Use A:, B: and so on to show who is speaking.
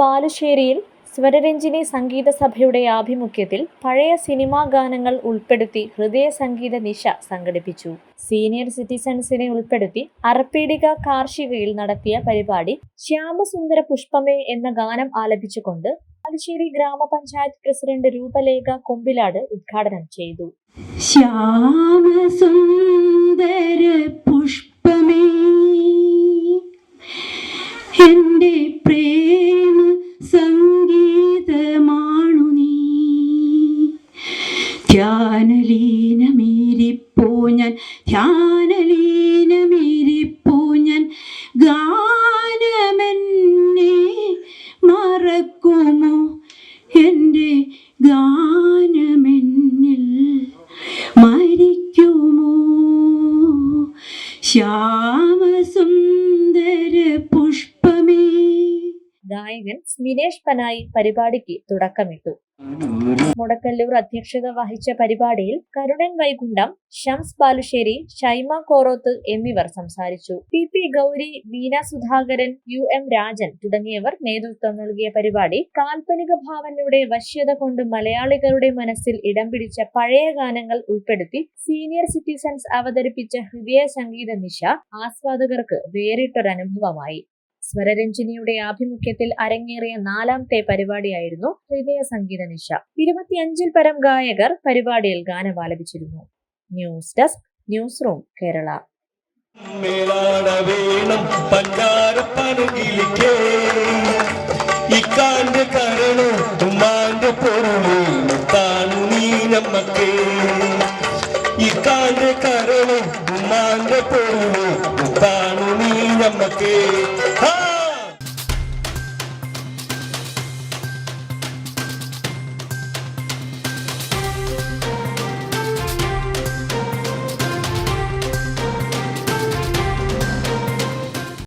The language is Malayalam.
A: ബാലുശ്ശേരിയിൽ സ്വരരഞ്ജിനി സംഗീത സഭയുടെ ആഭിമുഖ്യത്തിൽ പഴയ സിനിമാ ഗാനങ്ങൾ ഉൾപ്പെടുത്തി ഹൃദയ സംഗീത നിശ സംഘടിപ്പിച്ചു. സീനിയർ സിറ്റിസൺസിനെ ഉൾപ്പെടുത്തി അറപ്പീടിക കാർഷികയിൽ നടത്തിയ പരിപാടി ശ്യാമസുന്ദര പുഷ്പമേ എന്ന ഗാനം ആലപിച്ചുകൊണ്ട് ബാലുശ്ശേരി ഗ്രാമപഞ്ചായത്ത് പ്രസിഡന്റ് രൂപലേഖ കൊമ്പിലാട് ഉദ്ഘാടനം ചെയ്തു.
B: ശ്യാമസുന്ദര പുഷ്പമേ എന്റെ പ്രേമ ധ്യാനലീനമീരിപ്പോ ഞാൻ ധ്യാനലീനമീരിപ്പോ ഞാൻ. ഗാനമെന്നെ മറക്കുമോ? എന്റെ ഗാനമെന്നിൽ മരിക്കുമോ? ശ്യാമസുന്ദര
A: ഗായകൻ സ്മിനേഷ് പനായി പരിപാടിക്ക് തുടക്കമിട്ടു. മുടക്കല്ലൂർ അധ്യക്ഷത വഹിച്ച പരിപാടിയിൽ കരുണൻ വൈകുണ്ഠം ഷംസ് ബാലുശ്ശേരി ഷൈമ കോറോത്ത് എന്നിവർ സംസാരിച്ചു. P P Gauri Veena Sudhakaran U M Rajan തുടങ്ങിയവർ നേതൃത്വം നൽകിയ പരിപാടി കാൽപ്പനിക ഭാവനയുടെ വശ്യത കൊണ്ട് മലയാളികളുടെ മനസ്സിൽ ഇടം പിടിച്ച പഴയ ഗാനങ്ങൾ ഉൾപ്പെടുത്തി സീനിയർ സിറ്റിസൺസ് അവതരിപ്പിച്ച ഹൃദയ സംഗീത നിശ ആസ്വാദകർക്ക് വേറിട്ടൊരനുഭവമായി. സ്വരരഞ്ജിനിയുടെ ആഭിമുഖ്യത്തിൽ അരങ്ങേറിയ നാലാമത്തെ പരിപാടിയായിരുന്നു ഹൃദയ സംഗീത നിശ. ഇരുപത്തിയഞ്ചിൽ പരം ഗായകർ പരിപാടിയിൽ ഗാനമാലപിച്ചിരുന്നു. News desk news room Kerala.
C: ഇക്കാന്റെ കരണു താനു നീ നമ്മക്കേ